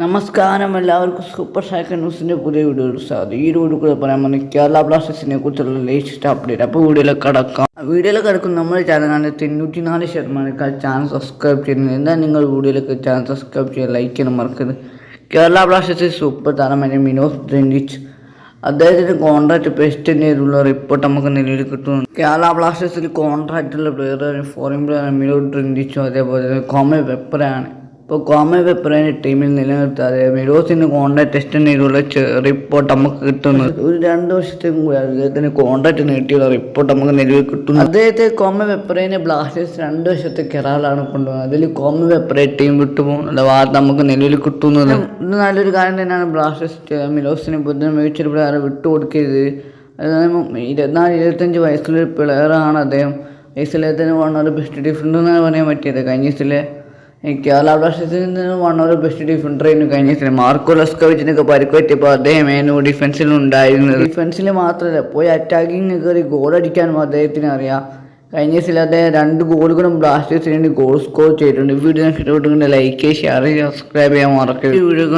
നമസ്കാരം. എല്ലാവർക്കും super cycle ന്യൂസിന്റെ പുതിയ വീഡിയോ സാധ്യത ഈ വീഡിയോ കൂടെ പറയാൻ പോകുന്നത് കേരള ബ്ലാസ്റ്റേഴ്സിനെ കുറിച്ചുള്ള ലേറ്റസ്റ്റ് അപ്ഡേറ്റ് അപ്പോൾ വീഡിയോയിൽ കിടക്കാം. വീഡിയോയിൽ കിടക്കും നമ്മുടെ ചാനലിന്റെ തൊണ്ണൂറ്റി നാല് ശതമാനക്കാർ ചാനൽ സബ്സ്ക്രൈബ് ചെയ്യുന്നത്. എന്താ നിങ്ങൾ വീഡിയോയിലേക്ക് ചാനൽ സബ്സ്ക്രൈബ് ചെയ്യാൻ ലൈക്ക് ചെയ്യാൻ മറക്കരുത്. കേരള ബ്ലാസ്റ്റേഴ്സ് സൂപ്പർ താരമായ മിനോസ് ജെൻഡിച്ച് അദ്ദേഹത്തിന്റെ കോൺട്രാക്ട് പെസ്റ്റ് ചെയ്തുള്ള റിപ്പോർട്ട് നമുക്ക് നിലവിൽ കിട്ടുന്നു കേരള ബ്ലാസ്റ്റേഴ്സിൽ കോൺട്രാക്റ്റുള്ള പ്ലെയർ ഫോറിൻ പ്ലെയർ മിലോ ഡ്രിൻഡിച്ചോ അതേപോലെ തന്നെ കോമ ഇപ്പോൾ കോമൺ വെപ്പറിനെ ടീമിൽ നിലനിർത്താതെ? മിലോസിന് കോൺട്രാക്ട് എക്സ്റ്റൻഡ് ചെയ്തുള്ള റിപ്പോർട്ട് നമുക്ക് കിട്ടുന്നത് ഒരു രണ്ട് വർഷത്തേക്കും കൂടി അദ്ദേഹത്തിന് കോൺട്രാക്ട് നീട്ടിയുള്ള റിപ്പോർട്ട് നമുക്ക് നിലവിൽ കിട്ടുന്നു. അദ്ദേഹത്തെ കോമൺ വെപ്പറിനെ ബ്ലാസ്റ്റേഴ്സ് രണ്ട് വർഷത്തെ കെറാലാണ് കൊണ്ടുപോകുന്നത് അതിൽ കോമൺ വെപ്പറെ ടീം വിട്ടുപോകുന്നുള്ള വാർത്ത നമുക്ക് നിലവിൽ കിട്ടുന്നത് ഇത് നല്ലൊരു കാര്യം തന്നെയാണ് ബ്ലാസ്റ്റേഴ്സ് മിലോസിന് മികച്ച മികച്ചൊരു പ്ലെയറെ വിട്ടുകൊടുക്കരുത് അതായത് ഇരുപത്തിനാല് ഇരുപത്തഞ്ച് വയസ്സുള്ള പ്ലെയറാണ് അദ്ദേഹം. ഈ വയസ്സിലെ വൺ ഓഫ് ബെസ്റ്റ് ഡിഫറന്റ് എന്നാണ് പറയാൻ പറ്റിയത്. കഴിഞ്ഞ ഈ കേരള ബ്ലാസ്റ്റേഴ്സിൽ നിന്ന് വൺ ഓഫ് ബെസ്റ്റ് ഡിഫൻഡർ ആയിരുന്നു കഴിഞ്ഞ സീസൺ മാർക്കോ ലസ്കോവിച്ചിനൊക്കെ പരിക്ക് പറ്റിയപ്പോൾ അദ്ദേഹം ഏനു ഡിഫൻസിൽ മാത്രമല്ല പോയി അറ്റാക്കിങ് കയറി ഗോൾ അടിക്കാനും അദ്ദേഹത്തിന് അറിയാം. കഴിഞ്ഞ ദിവസത്തിൽ അദ്ദേഹം രണ്ട് ഗോളുകളും ബ്ലാസ്റ്റേഴ്സിന് വേണ്ടി ഗോൾ സ്കോർ ചെയ്തിട്ടുണ്ട്. വീഡിയോ ഇഷ്ടപ്പെട്ടുകൊണ്ട് ലൈക്ക് ഷെയർ സബ്സ്ക്രൈബ് ചെയ്യാൻ മറക്കരുത്. വീഡിയോ